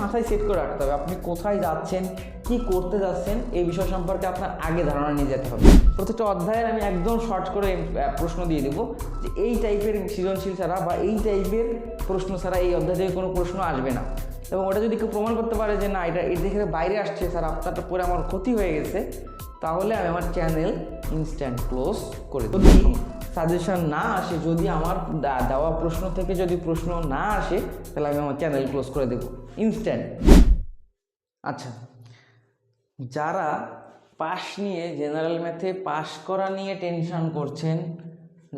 মাথায় সেট করে রাখতে হবে। আপনি কোথায় যাচ্ছেন, কি করতে যাচ্ছেন, এই বিষয় সম্পর্কে আপনার আগে ধারণা নিয়ে যেতে হবে। প্রত্যেকটা অধ্যায়ের আমি একদম শর্ট করে প্রশ্ন দিয়ে দেবো যে এই টাইপের সৃজনশীল ছাড়া বা এই টাইপের প্রশ্ন ছাড়া এই অধ্যায় থেকে কোনো প্রশ্ন আসবে না। এবং ওটা যদি কেউ প্রমাণ করতে পারে যে না, এটা, এর দেখে বাইরে আসছে, স্যার আপনারটা পরে আমার ক্ষতি হয়ে গেছে, তাহলে আমি আমার চ্যানেল ইনস্ট্যান্ট ক্লোজ করে যদি সাজেশন না আসে, যদি আমার দেওয়া প্রশ্ন থেকে যদি প্রশ্ন না আসে, তাহলে আমি আমার চ্যানেল ক্লোজ করে দেবো ইনস্ট্যান্ট আচ্ছা যারা পাস নিয়ে জেনারেল ম্যাথে পাস করা নিয়ে টেনশন করছেন,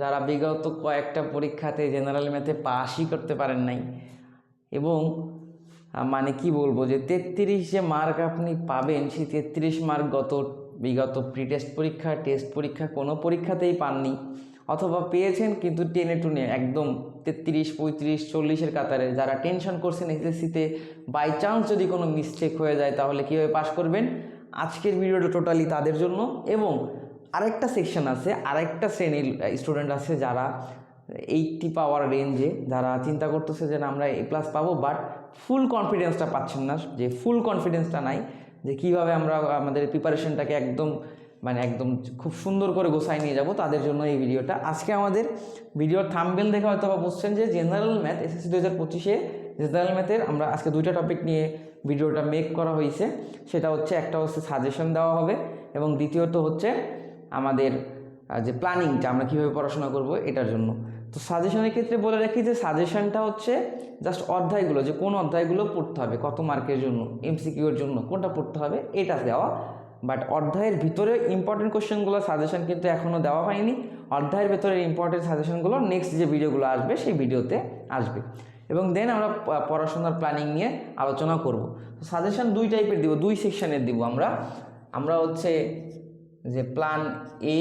যারা বিগত কয়েকটা পরীক্ষাতে জেনারেল ম্যাথে পাসই করতে পারেন নাই, এবং মানে কি বলব যে তেত্রিশ যে মার্ক আপনি পাবেন, সেই তেত্রিশ মার্ক গত বিগত প্রি টেস্ট পরীক্ষা টেস্ট পরীক্ষা কোনো পরীক্ষাতেই পাননি অথবা পেয়েছেন কিন্তু টেনে টুনে একদম তেত্রিশ, পঁয়ত্রিশ, চল্লিশের কাতারে। যারা টেনশন করছেন এসএসসিতে বাই চান্স যদি কোনো মিস্টেক হয়ে যায়, তাহলে কীভাবে পাস করবেন? আজকের ভিডিওটা টোটালি তাদের জন্য। এবং আরেকটা সেকশন আছে, আরেকটা শ্রেণির স্টুডেন্ট আছে যারা এইটটি পাওয়ার রেঞ্জে যারা চিন্তা করতেছে যে না, আমরা এ প্লাস পাবো বাট ফুল কনফিডেন্সটা পাচ্ছেন না। যে ফুল কনফিডেন্সটা নাই, যে কীভাবে আমরা, আমাদের প্রিপারেশনটাকে একদম মানে একদম খুব সুন্দর করে গোছায় নিয়ে যাব, তাদের জন্য এই ভিডিওটা। আজকে আমাদের ভিডিওর থাম্বেল দেখে হয়তো বা বুঝছেন যে জেনারেল ম্যাথ এসএসসি দু হাজার পঁচিশে জেনারেল ম্যাথের আমরা আজকে দুইটা টপিক নিয়ে ভিডিওটা মেক করা হয়েছে। সেটা হচ্ছে, একটা হচ্ছে সাজেশন দেওয়া হবে এবং দ্বিতীয়ত হচ্ছে আমাদের যে প্ল্যানিংটা আমরা কীভাবে পড়াশোনা করব এটার জন্য। তো সাজেশনের ক্ষেত্রে বলে রাখি যে সাজেশনটা হচ্ছে জাস্ট অধ্যায়গুলো, যে কোন অধ্যায়গুলো পড়তে হবে, কত মার্কের জন্য এমসিকিউর জন্য কোনটা পড়তে হবে, এটা দেওয়া বাট অধ্যায়ের ভিতরে ইম্পর্টেন্ট কোশ্চেনগুলো সাজেশন কিন্তু এখনও দেওয়া হয়নি। অধ্যায়ের ভেতরে ইম্পর্টেন্ট সাজেশনগুলো নেক্সট যে ভিডিওগুলো আসবে, সেই ভিডিওতে আসবে। এবং দেন আমরা পড়াশোনার প্ল্যানিং নিয়ে আলোচনা করব। সাজেশন দুই টাইপের দিব, দুই সেকশনের দিব আমরা। আমরা হচ্ছে যে প্ল্যান এ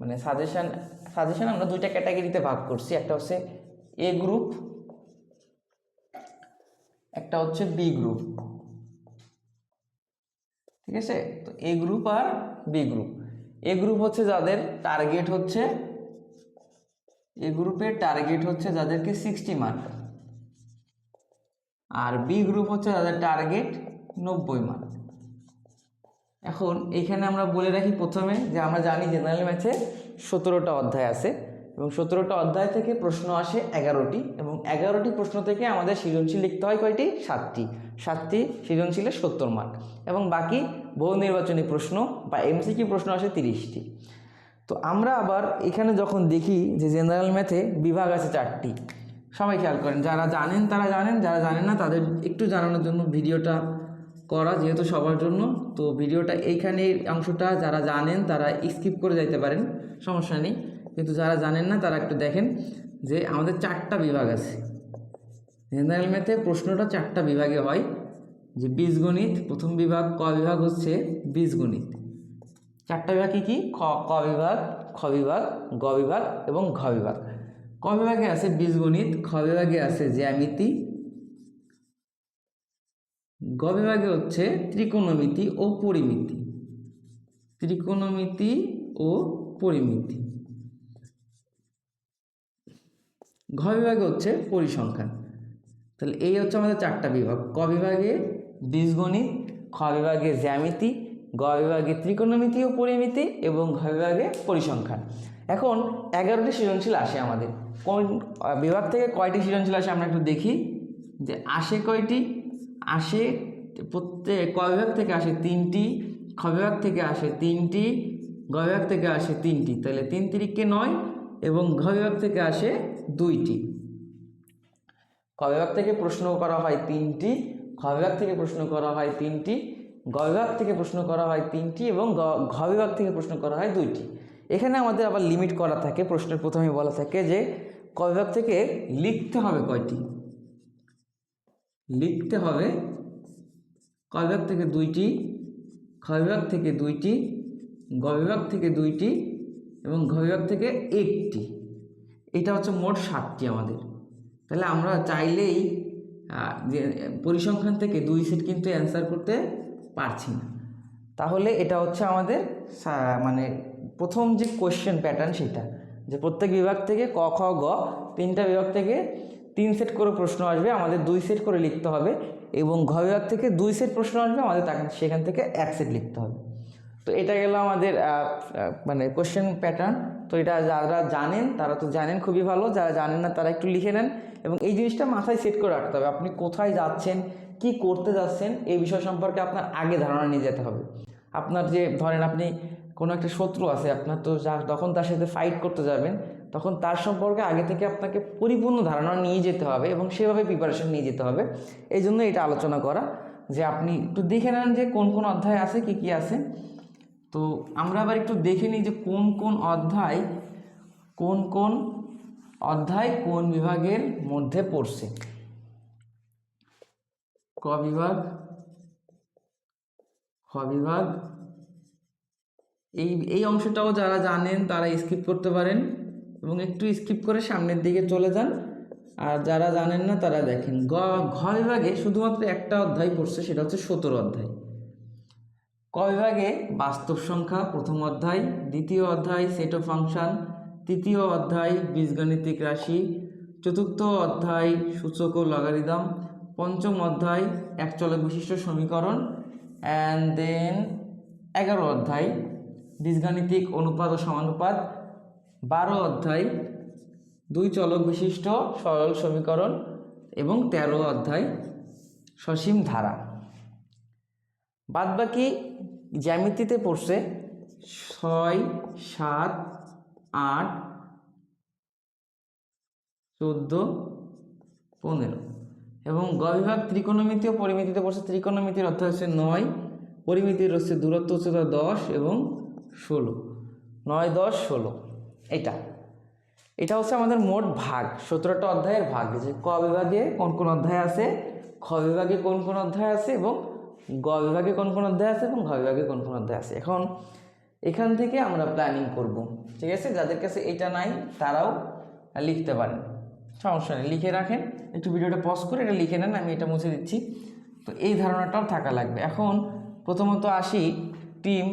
মানে সাজেশন সাজেশন আমরা দুইটা ক্যাটাগরিতে ভাগ করছি। একটা হচ্ছে এ গ্রুপ একটা হচ্ছে বি গ্রুপ ঠিক আছে? তো এ গ্রুপ আর বি গ্রুপ এ গ্রুপ হচ্ছে যাদের টার্গেট হচ্ছে এ গ্রুপের টার্গেট হচ্ছে যাদেরকে সিক্সটি মার্ক আর বি গ্রুপ হচ্ছে যাদের টার্গেট নব্বই মার্ক এখন এখানে আমরা বলে রাখি প্রথমে যে আমরা জানি জেনারেল ম্যাথে সতেরোটা অধ্যায় আছে। এবং সতেরোটা অধ্যায় থেকে প্রশ্ন আসে এগারোটি এবং এগারোটি প্রশ্ন থেকে আমাদের সৃজনশীল লিখতে হয় কয়টি? সাতটি। সাতটি সৃজনশীলে সত্তর মার্ক এবং বাকি বহু নির্বাচনী প্রশ্ন বা এমসিকিউ প্রশ্ন আসে তিরিশটি। তো আমরা আবার এখানে যখন দেখি যে জেনারেল ম্যাথে বিভাগ আছে চারটি, সবাই খেয়াল করেন, যারা জানেন তারা জানেন, যারা জানেন না তাদের একটু জানানোর জন্য ভিডিওটা করা যেহেতু সবার জন্য। তো ভিডিওটা এইখানে অংশটা যারা জানেন তারা স্কিপ করে যাইতে পারেন, সমস্যা নেই। কিন্তু যারা জানেন না, তারা একটু দেখেন যে আমাদের চারটা বিভাগ আছে। জেনারেল ম্যাথে প্রশ্নটা চারটা বিভাগে হয়। যে বীজগণিত, প্রথম বিভাগ, ক বিভাগ হচ্ছে বীজগণিত। চারটা বিভাগ কী কী? খ, ক বিভাগ, খ বিভাগ, গ বিভাগ এবং ঘ বিভাগ। ক বিভাগে আছে বীজগণিত, খ বিভাগে আছে জ্যামিতি, গ বিভাগে হচ্ছে ত্রিকোণমিতি ও পরিমিতি। ত্রিকোণমিতি ও পরিমিতি। ঘ বিভাগে হচ্ছে পরিসংখ্যান। তাহলে এই হচ্ছে আমাদের চারটা বিভাগ। ক বিভাগে বীজগণিত, খ বিভাগে জ্যামিতি, গ বিভাগে ত্রিকোণমিতি ও পরিমিতি এবং ঘ বিভাগে পরিসংখ্যান। এখন এগারোটি সৃজনশীল আসে আমাদের। কোন বিভাগ থেকে কয়টি সৃজনশীল আসে আমরা একটু দেখি। যে আসে কয়টি? আসে প্রত্যেক ক বিভাগ থেকে আসে তিনটি, খ বিভাগ থেকে আসে তিনটি, গ বিভাগ থেকে আসে তিনটি। তাহলে তিন তিরিককে নয় এবং ঘ বিভাগ থেকে আসে দুইটি। ক বিভাগ থেকে প্রশ্ন করা হয় তিনটি খ বিভাগ থেকে প্রশ্ন করা হয় তিনটি গ বিভাগ থেকে প্রশ্ন করা হয় তিনটি এবং ঘ বিভাগ থেকে প্রশ্ন করা হয় দুইটি। এখানে আমাদের আবার লিমিট করা থাকে, প্রশ্নের প্রথমে বলা থাকে যে ক বিভাগ থেকে লিখতে হবে কয়টি? লিখতে হবে ক বিভাগ থেকে দুইটি খ বিভাগ থেকে দুইটি গ বিভাগ থেকে দুইটি এবং ঘ বিভাগ থেকে একটি। এটা হচ্ছে মোট সাতটি আমাদের। তাহলে আমরা চাইলেই পরিসংখ্যান থেকে দুই সেট কিন্তু অ্যান্সার করতে পারছি না। তাহলে এটা হচ্ছে আমাদের মানে প্রথম যে কোয়েশ্চেন প্যাটার্ন সেটা, যে প্রত্যেক বিভাগ থেকে ক, খ, গ, তিনটা বিভাগ থেকে তিন সেট করে প্রশ্ন আসবে, আমাদের দুই সেট করে লিখতে হবে এবং ঘ বিভাগ থেকে দুই সেট প্রশ্ন আসবে, আমাদের সেখান থেকে এক সেট লিখতে হবে। তো এটা গেল আমাদের মানে কোশ্চেন প্যাটার্ন তো এটা যারা জানেন, তারা তো জানেন খুবই ভালো। যারা জানেন না, তারা একটু লিখে নেন। এবং এই জিনিসটা মাথায় সেট করে রাখতে হবে। আপনি কোথায় যাচ্ছেন, কি করতে যাচ্ছেন, এই বিষয় সম্পর্কে আপনার আগে ধারণা নিয়ে যেতে হবে। আপনার যে, ধরেন আপনি কোনো একটা শত্রু আছে, আপনার তো যা, তখন তার সাথে ফাইট করতে যাবেন। তখন তার সম্পর্কে আগে থেকে আপনাকে পরিপূর্ণ ধারণা নিয়ে যেতে হবে এবং সেভাবে প্রিপারেশন নিয়ে যেতে হবে। এই জন্য এটা আলোচনা করা। যে আপনি একটু দেখে নেন যে কোন কোন অধ্যায় আছে, কি কি আছে। তো আমরা আবার একটু দেখে নিই যে কোন কোন অধ্যায়, কোন কোন অধ্যায় কোন বিভাগের মধ্যে পড়ছে। ক বিভাগ, খ বিভাগ, এই এই অংশটাও যারা জানেন তারা স্কিপ করতে পারেন এবং একটু স্কিপ করে সামনের দিকে চলে যান। আর যারা জানেন না তারা দেখেন। গ, ঘ বিভাগে শুধুমাত্র একটা অধ্যায় পড়ছে, সেটা হচ্ছে সতেরো অধ্যায়। ক বিভাগে বাস্তব সংখ্যা, প্রথম অধ্যায়, দ্বিতীয় অধ্যায় সেট অফ ফাংশন তৃতীয় অধ্যায়, বীজগণিতিক রাশি, চতুর্থ অধ্যায়, সূচক ও লগারিদম, পঞ্চম অধ্যায়, এক চলক বিশিষ্ট সমীকরণ অ্যান্ড দেন এগারো অধ্যায়, বীজগাণিতিক অনুপাত ও সমানুপাত, বারো অধ্যায়, দুই চলক বিশিষ্ট সরল সমীকরণ এবং তেরো অধ্যায় সসীম ধারা। বাদবাকি জ্যামিতিতে পড়ছে ছয়, সাত, আট, চোদ্দ, পনেরো। এবং গ বিভাগ পরিমিতিতে পড়ছে, ত্রিকোণমিতির অর্থ হচ্ছে নয়, পরিমিতির হচ্ছে দূরত্ব উচ্চতা দশ এবং ষোলো। নয়, দশ, ষোলো, এটা। এটা হচ্ছে আমাদের মোট ভাগ, সতেরোটা অধ্যায়ের ভাগ। যে ক বিভাগে কোন কোন অধ্যায় আছে? খ বিভাগে কোন কোন অধ্যায় আছে? এবং গ বিভাগে কোন কোন অধ্যায় আছে এবং ঘ বিভাগে কোন কোন অধ্যায় আছে। এখন এখান থেকে আমরা প্ল্যানিং করব, ঠিক আছে? যাদের কাছে এটা নাই, তারাও লিখতে পারেন। সমস্যা নেই, লিখে রাখেন। একটু ভিডিওটা পজ করে এটা লিখে নেন, আমি এটা মুছে দিচ্ছি। তো এই ধারণাটাও থাকা লাগবে। এখন প্রথমত আসি টিম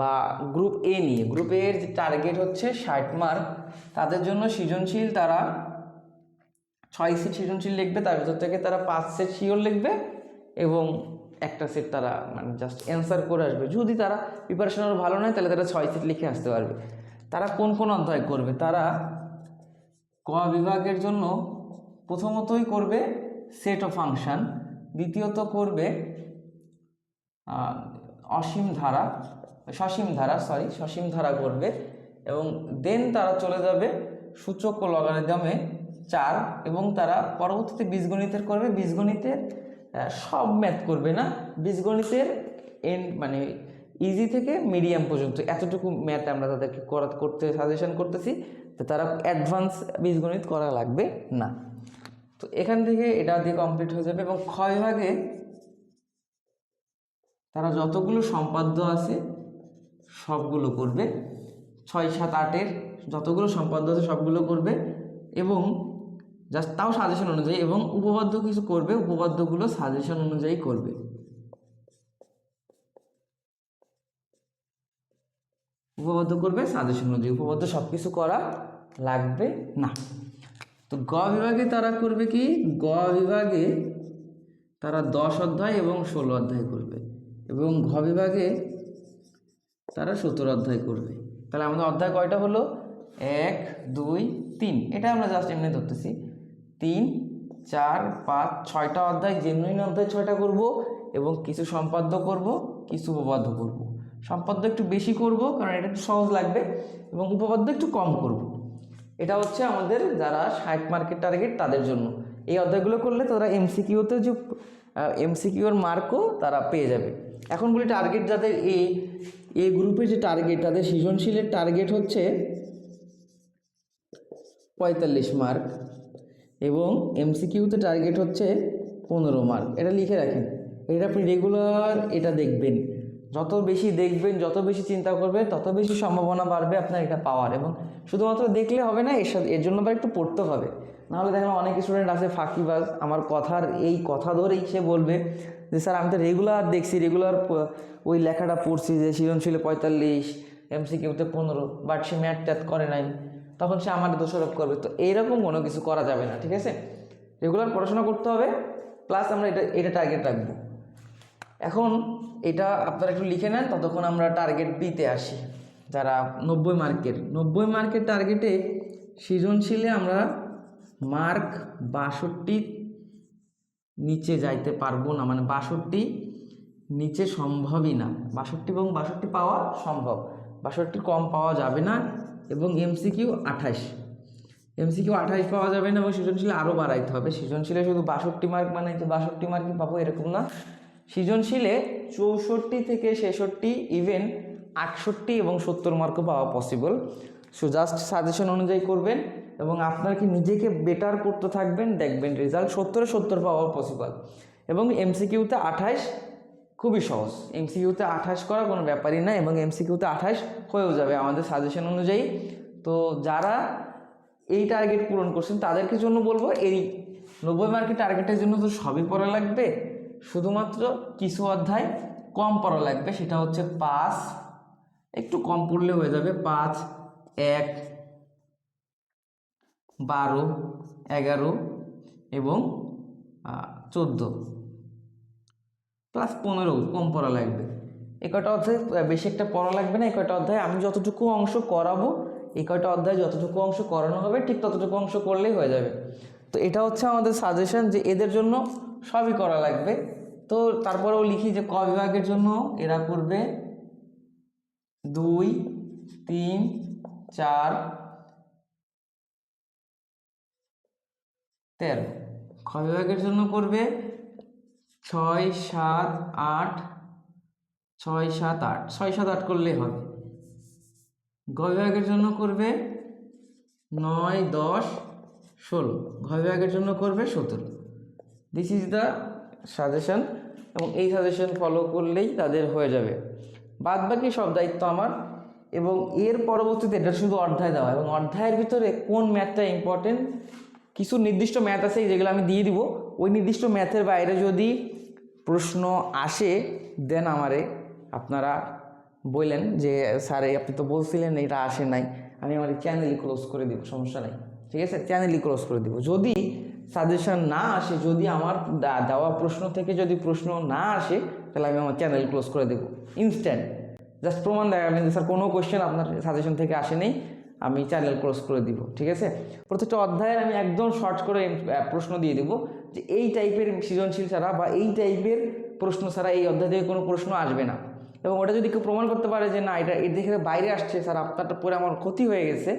বা গ্রুপ এ নিয়ে। গ্রুপ এর যে টার্গেট হচ্ছে ষাট মার্ক তাদের জন্য সৃজনশীল তারা ছয় সেট সৃজনশীল লিখবে, তার ভিতর থেকে তারা পাঁচ সেট শিওর লিখবে এবং একটা সেট তারা মানে জাস্ট অ্যান্সার করে আসবে। যদি তারা প্রিপারেশন ভালো নয়, তাহলে তারা ছয় সেট লিখে আসতে পারবে। তারা কোন কোন অধ্যায় করবে? তারা ক বিভাগের জন্য প্রথমতই করবে সেট অফ ফাংশন দ্বিতীয়ত করবে অসীম ধারা, সসীম ধারা সরি সসীম ধারা করবে এবং দেন তারা চলে যাবে সূচক ও লগারিদমে চার এবং তারা পরবর্তীতে বীজগণিতের করবে। বীজগণিতের সব ম্যাথ করবে না। বীজগণিতের এন্ড মানে ইজি থেকে মিডিয়াম পর্যন্ত। এতটুকু ম্যাথ আমরা তাদেরকে করা করতে সাজেশন করতেছি তো তারা অ্যাডভান্স বীজগণিত করা লাগবে না। তো এখান থেকে এটা দিয়ে কমপ্লিট হয়ে যাবে এবং ক্ষয় ভাগে তারা যতগুলো সম্পাদ্য আছে, সবগুলো করবে। ছয়, সাত, আটের যতগুলো সম্পাদ্য আছে, সবগুলো করবে এবং জাস্ট তাও সাজেশন অনুযায়ী এবং উপপাদ্য কিছু করবে, উপপাদ্যগুলো সাজেশন অনুযায়ী করবে। উপপাদ্য করবে সাজেশন অনুযায়ী। উপপাদ্য সব কিছু করা লাগবে না। তো গ বিভাগে তারা করবে কি? গ বিভাগে তারা দশ অধ্যায় এবং ষোলো অধ্যায় করবে এবং ঘ বিভাগে তারা সতেরো অধ্যায় করবে। তাহলে আমাদের অধ্যায় কয়টা হলো? এক, দুই, তিন। এটা আমরা জাস্ট এমনি ধরতেছি। তিন, চার, পাঁচ, ছয়টা অধ্যায় জেনুইন অধ্যায় ছয়টা করব এবং কিছু সম্পাদ্য করব, কিছু উপপাদ্য করব। সম্পাদ্য একটু বেশি করব কারণ এটা একটু সহজ লাগবে এবং উপপাদ্য একটু কম করব। এটা হচ্ছে আমাদের যারা ষাট মার্কেট টার্গেট তাদের জন্য। এই অধ্যায়গুলো করলে তারা এমসিকিউতে যে এমসিকিউর মার্কও তারা পেয়ে যাবে। এখন বলি টার্গেট যাদের এ এ গ্রুপের যে টার্গেট তাদের সৃজনশীলের টার্গেট হচ্ছে পঁয়তাল্লিশ মার্ক এবং এমসিকিউতে টার্গেট হচ্ছে পনেরো মার্ক এটা লিখে রাখেন। এটা আপনি রেগুলার এটা দেখবেন। যত বেশি দেখবেন, যত বেশি চিন্তা করবেন, তত বেশি সম্ভাবনা বাড়বে আপনার এটা পাওয়ার। এবং শুধুমাত্র দেখলে হবে না, এর সাথে এর জন্য আবার একটু পড়তে হবে। নাহলে দেখেন অনেক স্টুডেন্ট আছে ফাঁকিবাজ। আমার কথার এই কথা ধরেই সে বলবে যে, স্যার, আমি তো রেগুলার দেখছি রেগুলার ওই লেখাটা পড়ছি যে, সৃজনশীল পঁয়তাল্লিশ এমসিকিউতে পনেরো বাট সে ম্যাথ ট্যাথ করে নাই। তখন সে আমার দোষারোপ করবে। তো এইরকম কোনো কিছু করা যাবে না, ঠিক আছে? রেগুলার পড়াশোনা করতে হবে প্লাস আমরা এটা এটা টার্গেট রাখব। এখন এটা আপনারা একটু লিখে নেন, ততক্ষণ আমরা টার্গেট বিতে আসি। যারা নব্বই মার্কের নব্বই মার্কের টার্গেটে সৃজনশীলে আমরা মার্ক বাষট্টি নিচে যাইতে পারব না মানে বাষট্টি নিচে সম্ভবই না। বাষট্টি এবং বাষট্টি পাওয়া সম্ভব। বাষট্টি কম পাওয়া যাবে না এবং এমসিকিউ আঠাশ। এমসিকিউ আঠাশ পাওয়া যাবে না এবং সৃজনশীল আরও বাড়াইতে হবে। সৃজনশীলে শুধু বাষট্টি মার্ক যে বাষট্টি মার্কই পাবো এরকম না। সৃজনশীলে চৌষট্টি থেকে ছেষট্টি ইভেন আটষট্টি এবং সত্তর মার্কও পাওয়া পসিবল সো জাস্ট সাজেশন অনুযায়ী করবেন এবং আপনার কি নিজেকে বেটার করতে থাকবেন, দেখবেন রেজাল্ট সত্তরে সত্তর পাওয়া পসিবল এবং এমসিকিউতে আঠাশ খুবই সহজ। এমসিকিউতে আঠাশ করা কোনো ব্যাপারই না এবং এমসিকিউতে আঠাশ হয়েও যাবে আমাদের সাজেশন অনুযায়ী। তো যারা এই টার্গেট পূরণ করছেন তাদেরকে জন্য বলব এই নব্বই মার্কের টার্গেটের জন্য তো সবই পড়া লাগবে। শুধুমাত্র কিছু অধ্যায় কম পড়া লাগবে, সেটা হচ্ছে পাঁচ। একটু কম পড়লে হয়ে যাবে পাঁচ, এক, বারো, এগারো এবং চোদ্দ। প্লাস পনেরো, কম পড়া লাগবে। এই কয়টা অধ্যায়? বেশি একটা পড়া লাগবে না। এই কয়টা অধ্যায়? আমি যতটুকু অংশ করাবো এই কয়টা অধ্যায় যতটুকু অংশ করানো হবে, ঠিক ততটুকু অংশ করলেই হয়ে যাবে। তো এটা হচ্ছে আমাদের সাজেশন যে এদের জন্য সবই করা লাগবে। তো তারপরেও লিখি যে ক বিভাগের জন্য এরা করবে দুই, তিন, চার, তেরো। খ বিভাগের জন্য করবে ছয় সাত আট, ছয় সাত আট, ছয় সাত আট করলেই হবে। গ বিভাগের জন্য করবে নয় দশ ষোলো। ঘ বিভাগের জন্য করবে সতেরো। দিস ইজ দ্য সাজেশন এবং এই সাজেশন ফলো করলেই তাদের হয়ে যাবে। বাদ বাকি সব দায়িত্ব আমার এবং এর পরবর্তীতে এটা শুধু অধ্যায় দেওয়া এবং অধ্যায়ের ভিতরে কোন ম্যাথটা ইম্পর্টেন্ট কিছু নির্দিষ্ট ম্যাথ আছে যেগুলো আমি দিয়ে দিব। ওই নির্দিষ্ট ম্যাথের বাইরে যদি প্রশ্ন আসে দেন আমারে আপনারা বললেন যে, স্যার আপনি তো বলছিলেন এটা আসে নাই। আমি আমার চ্যানেলই ক্লোজ করে দিব, সমস্যা নাই। ঠিক আছে? চ্যানেলই ক্লোজ করে দিব। যদি সাজেশন না আসে, যদি আমার দেওয়া প্রশ্ন থেকে যদি প্রশ্ন না আসে, তাহলে আমি আমার চ্যানেল ক্লোজ করে দেবো। ইনস্ট্যান্ট জাস্ট প্রমাণ দেখাবেন যে, স্যার, কোনো কোয়েশ্চেন আপনার সাজেশন থেকে আসেনি আমি চ্যানেল ক্লোজ করে দিব, ঠিক আছে? প্রত্যেকটা অধ্যায়ের আমি একদম শর্ট করে প্রশ্ন দিয়ে দিব যে এই টাইপের সৃজনশীল ছাড়া বা এই টাইপের প্রশ্ন ছাড়া এই অধ্যায় থেকে কোনো প্রশ্ন আসবে না। এবং ওটা যদি কেউ প্রমাণ করতে পারে যে না, এটা এর দেখে বাইরে আসছে, স্যার, আপনারটা পরে আমার ক্ষতি হয়ে গেছে,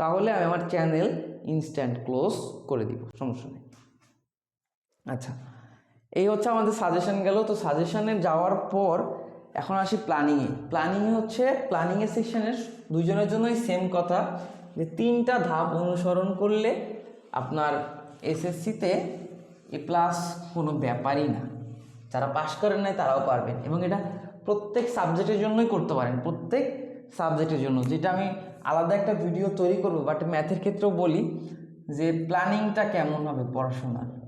তাহলে আমি আমার চ্যানেল ইনস্ট্যান্ট ক্লোজ করে দিব, সমস্যা নেই। আচ্ছা এই হচ্ছে আমাদের সাজেশন গেল। তো সাজেশনে যাওয়ার পর এখন আসি প্ল্যানিংয়ে প্ল্যানিংয়ে হচ্ছে প্ল্যানিংয়ের সেকশনের দুজনের জন্যই সেম কথা, যে তিনটা ধাপ অনুসরণ করলে আপনার এসএসসিতে এ প্লাস কোনো ব্যাপারই না। যারা পাশ করেন নাই তারাও পারবেন। এবং এটা প্রত্যেক সাবজেক্টের জন্যই করতে পারেন। প্রত্যেক সাবজেক্টের জন্য। যেটা আমি আলাদা একটা ভিডিও তৈরি করব বাট ম্যাথের ক্ষেত্রেও বলি যে প্ল্যানিংটা কেমন হবে পড়াশোনার।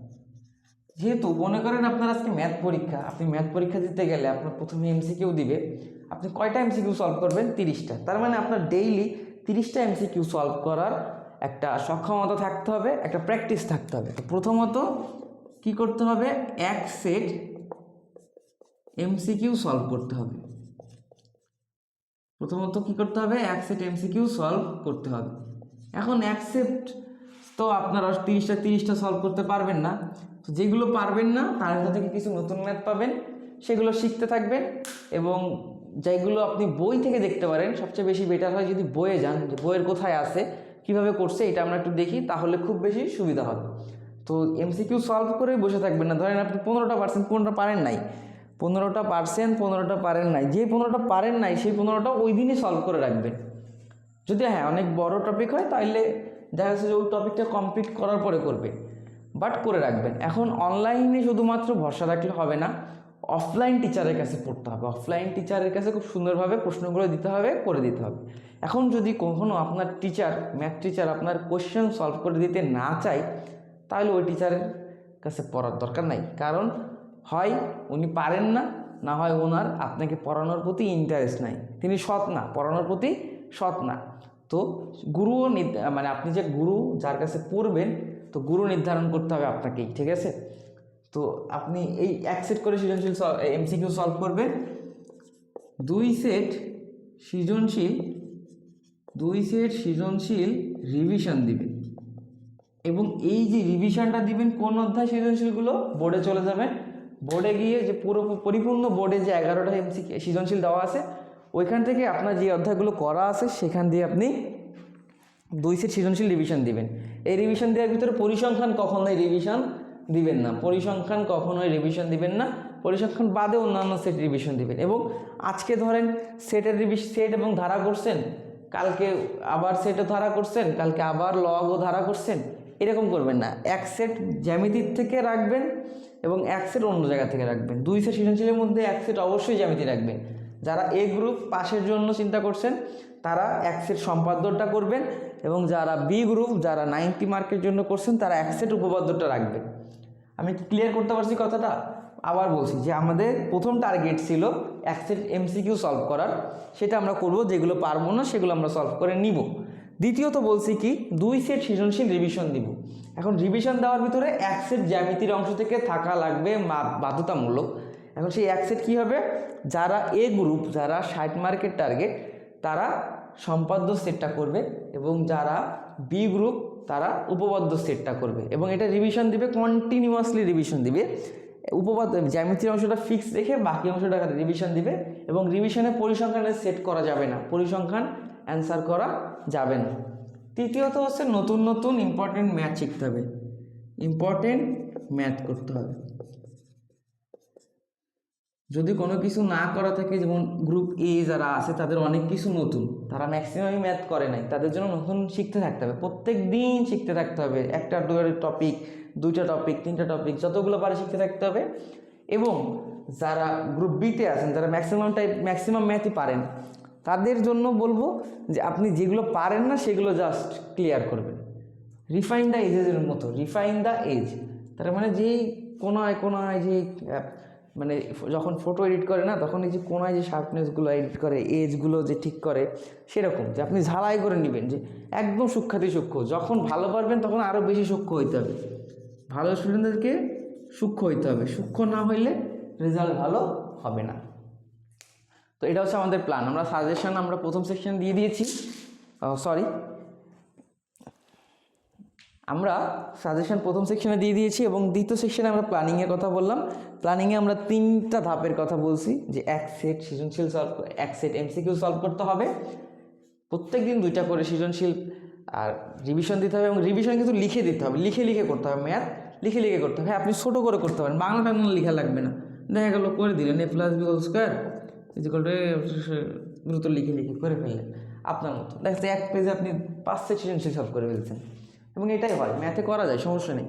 যেহেতু মনে করেন আপনার আজকে ম্যাথ পরীক্ষা, আপনি ম্যাথ পরীক্ষা দিতে গেলে আপনার প্রথমে এমসিকিউ দিবে, আপনি কয়টা এমসিকিউ সলভ করবেন? তিরিশটা। তার মানে আপনার ডেইলি তিরিশটা এমসিকিউ সলভ করার একটা সক্ষমতা থাকতে হবে, একটা প্র্যাকটিস থাকতে হবে। প্রথমত কি করতে হবে? এক সেট এমসিকিউ সলভ করতে হবে। প্রথমত কি করতে হবে? এক সেট এমসিকিউ সলভ করতে হবে। এখন এক সেট তো আপনারা তিরিশটা তিরিশটা সলভ করতে পারবেন না। তো যেগুলো পারবেন না, তার ভিতর থেকে কিছু নতুন ম্যাথ পাবেন। সেগুলো শিখতে থাকবেন এবং যেগুলো আপনি বই থেকে দেখতে পারেন, সবচেয়ে বেশি বেটার হয় যদি বইয়ে যান, যে বইয়ের কোথায় আছে, কীভাবে করছে, এটা আমরা একটু দেখি, তাহলে খুব বেশি সুবিধা হবে। তো এমসিকিউ সলভ করে বসে থাকবেন না। ধরেন আপনি পনেরোটা পার্সেন্ট পনেরোটা পারেন নাই। পনেরোটা পার্সেন্ট পনেরোটা পারেন নাই। যে পনেরোটা পারেন নাই, সেই পনেরোটা ওই দিনই সলভ করে রাখবেন। যদি হ্যাঁ অনেক বড় টপিক হয় তাহলে দেখা যাচ্ছে যে ওই টপিকটা কমপ্লিট করার পরে করবে। বাট করে রাখবেন। এখন অনলাইনে শুধুমাত্র ভরসা রাখলে হবে না। অফলাইন টিচারের কাছে পড়তে হবে। অফলাইন টিচারের কাছে খুব সুন্দরভাবে প্রশ্নগুলো দিতে হবে, করে দিতে হবে। এখন যদি কখনও আপনার টিচার ম্যাথ টিচার আপনার কোশ্চেন সলভ করে দিতে না চায়, তাহলে ওই টিচারের কাছে পড়ার দরকার নাই। কারণ হয় উনি পারেন না না হয় ওনার আপনাকে পড়ানোর প্রতি ইন্টারেস্ট নাই। তিনি সৎ না, পড়ানোর প্রতি সৎ না। তো নির- মানে আপনি যে গুরু যার কাছে পড়বেন, তো গুরু নির্ধারণ করতে হবে আপনাকেই, ঠিক আছে? তো আপনি এই এক সেট করে সৃজনশীল এমসিকিউ সলভ করবেন। দুই সেট সৃজনশীল, দুই সেট সৃজনশীল রিভিশন দিবেন। এবং এই যে রিভিশনটা দিবেন, কোন অধ্যায় সৃজনশীলগুলো? বোর্ডে চলে যাবেন। বোর্ডে গিয়ে যে পুরো, পরিপূর্ণ বোর্ডে যে এগারোটা এমসি সৃজনশীল দেওয়া আছে ওইখান থেকে আপনার যে অধ্যায়গুলো করা আছে, সেখান দিয়ে আপনি দুই সেট সৃজনশীল রিভিশন দিবেন। এই রিভিশন দেওয়ার ভিতরে পরিসংখ্যান কখনোই রিভিশন দিবেন না। পরিসংখ্যান কখনোই রিভিশন দিবেন না। পরিসংখ্যান বাদে অন্যান্য সেট রিভিশন দিবেন। এবং আজকে ধরেন সেটের রিভিশ সেট এবং ধারা করছেন, কালকে আবার সেটও ধারা করছেন, কালকে আবার লগও ধারা করছেন, এরকম করবেন না। এক সেট জ্যামিতির থেকে রাখবেন এবং এক সেট অন্য জায়গা থেকে রাখবেন। দুই সেট সৃজনশীলের মধ্যে এক সেট অবশ্যই জ্যামিতি রাখবেন। যারা এ গ্রুপ পাশের জন্য চিন্তা করছেন, তারা এক সেট সম্পাদ্যটা করবেন এবং যারা বি গ্রুপ যারা নাইনটি মার্কের জন্য করছেন, তারা এক সেট উপপাদ্যটা রাখবেন। আমি ক্লিয়ার করতে পারছি কথাটা? আবার বলছি যে আমাদের প্রথম টার্গেট ছিল এক সেট এমসিকিউ সলভ করার। সেটা আমরা করব, যেগুলো পারব না, সেগুলো আমরা সলভ করে নিব। দ্বিতীয়ত বলছি কি, দুই সেট সৃজনশীল রিভিশন দিব। এখন রিভিশন দেওয়ার ভিতরে এক সেট জ্যামিতির অংশ থেকে থাকা লাগবে বাধ্যতামূলক। এখন সেই এক সেট কী হবে? যারা এ গ্রুপ যারা ষাট মার্কের টার্গেট তারা সম্পাদ্য সেটটা করবে এবং যারা বি গ্রুপ তারা উপপাদ্য সেটটা করবে এবং এটা রিভিশন দিবে কন্টিনিউয়াসলি রিভিশন দিবে। উপপাদ্য, জ্যামিতির অংশটা ফিক্স রেখে বাকি অংশটা রিভিশন দিবে এবং রিভিশনে পরিসংখ্যানে সেট করা যাবে না। পরিসংখ্যান অ্যান্সার করা যাবে না। তৃতীয়ত হচ্ছে নতুন নতুন ইম্পর্টেন্ট ম্যাথ শিখতে হবে। ইম্পর্টেন্ট ম্যাথ করতে হবে। যদি কোনো কিছু না করা থাকে, যেমন গ্রুপ এ যারা আছে, তাদের অনেক কিছু নতুন। তারা ম্যাক্সিমামই ম্যাথ করে নাই। তাদের জন্য নতুন শিখতে থাকতে হবে। প্রত্যেক দিন শিখতে থাকতে হবে। একটা দুটো টপিক দুইটা টপিক তিনটা টপিক যতগুলো পারে শিখতে থাকতে হবে। এবং যারা গ্রুপ বিতে আছেন, যারা ম্যাক্সিমাম টাইপ ম্যাক্সিমাম ম্যাথই পারেন, তাদের জন্য বলব যে আপনি যেগুলো পারেন না, সেগুলো জাস্ট ক্লিয়ার করবেন। রিফাইন দ্য এজের মতো। রিফাইন দ্য এজ তার মানে যেই কোনায় কোনায় যে মানে যখন ফটো এডিট করে না, তখন এই যে কোনায় যে শার্পনেসগুলো এডিট করে এজগুলো যে ঠিক করে, সেরকম যে আপনি ঝালাই করে নেবেন যে একদম সূক্ষাতি সূক্ষ্ম। যখন ভালো পারবেন, তখন আরও বেশি সূক্ষ্ম হইতে হবে। ভালো স্টুডেন্টদেরকে সূক্ষ্ম হইতে হবে। সূক্ষ্ম না হইলে রেজাল্ট ভালো হবে না। তো এটা হচ্ছে আমাদের প্ল্যান আমরা সাজেশন আমরা প্রথম সেকশন দিয়ে দিয়েছি। সরি আমরা সাজেশন প্রথম সেকশনে দিয়ে দিয়েছি এবং দ্বিতীয় সেকশনে আমরা প্ল্যানিংয়ের কথা বললাম। প্ল্যানিংয়ে আমরা তিনটা ধাপের কথা বলছি যে এক সেট সৃজনশীল সলভ এক সেট এমসিকিউ সলভ করতে হবে। প্রত্যেক দিন দুইটা করে সৃজনশীল আর রিভিশন দিতে হবে এবং রিভিশন কিন্তু লিখে দিতে হবে লিখে লিখে করতে হবে ম্যাথ লিখে লিখে করতে হবে। হ্যাঁ, আপনি ছোটো করে করতে পারেন বাংলা টাংলা লেখা লাগবে না। দেখা গেলো করে দিলেন A plus B square is equal দ্রুত লিখে লিখে করে ফেললেন আপনার মতো। দেখা এক পেজে আপনি পাঁচ সেট সৃজনশীল সলভ করে ফেলছেন। এবং এটাই হয় ম্যাথে করা যায়, সমস্যা নেই।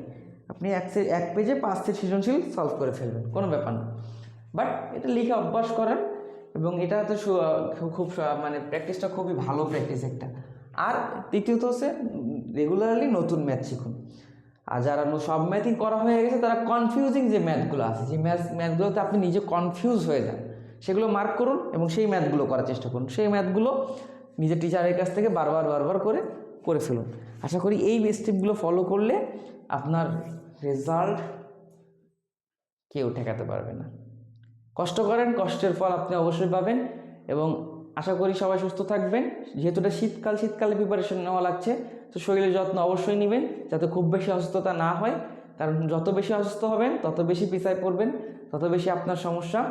আপনি এক এক পেজে পাঁচ সেট সৃজনশীল সলভ করে ফেলবেন, কোনো ব্যাপার না। বাট এটা লিখে অভ্যাস করেন এবং এটা তো খুব- খুব মানে প্র্যাকটিসটা খুবই ভালো প্র্যাকটিস একটা। আর তৃতীয়ত হচ্ছে রেগুলারলি নতুন ম্যাথ শিখুন। আর যারা সব ম্যাথই করা হয়ে গেছে, তারা কনফিউজিং যে ম্যাথগুলো আছে, যে ম্যাথ ম্যাথগুলোতে আপনি নিজে কনফিউজ হয়ে যান, সেগুলো মার্ক করুন এবং সেই ম্যাথগুলো করার চেষ্টা করুন। সেই ম্যাথগুলো নিজের টিচারের কাছ থেকে বারবার বারবার করে করে ফেলুন। আশা করি এই স্টেপগুলো ফলো করলে আপনার রেজাল্ট কেউ ঠেকাতে পারবে না। কষ্ট করেন, কষ্টের ফল আপনি অবশ্যই পাবেন এবং আশা করি সবাই সুস্থ থাকবেন। যেহেতু এটা শীতকাল, শীতকালে প্রিপারেশন নেওয়া লাগছে, তো শরীরের যত্ন অবশ্যই নেবেন যাতে খুব বেশি অসুস্থতা না হয়। কারণ যত বেশি অসুস্থ হবেন, তত বেশি পিছায় পড়বেন, তত বেশি আপনার সমস্যা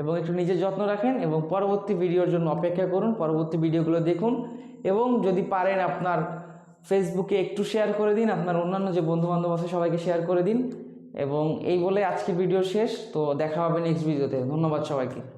এবং একটু নিজের যত্ন রাখেন এবং পরবর্তী ভিডিওর জন্য অপেক্ষা করুন, পরবর্তী ভিডিওগুলো দেখুন। এবং যদি পারেন আপনার ফেসবুকে একটু শেয়ার করে দিন, আপনার অন্যান্য যে বন্ধুবান্ধব আছে সবাইকে শেয়ার করে দিন। এবং এই বলে আজকে ভিডিও শেষ, তো দেখা হবে নেক্সট ভিডিওতে ধন্যবাদ সবাইকে।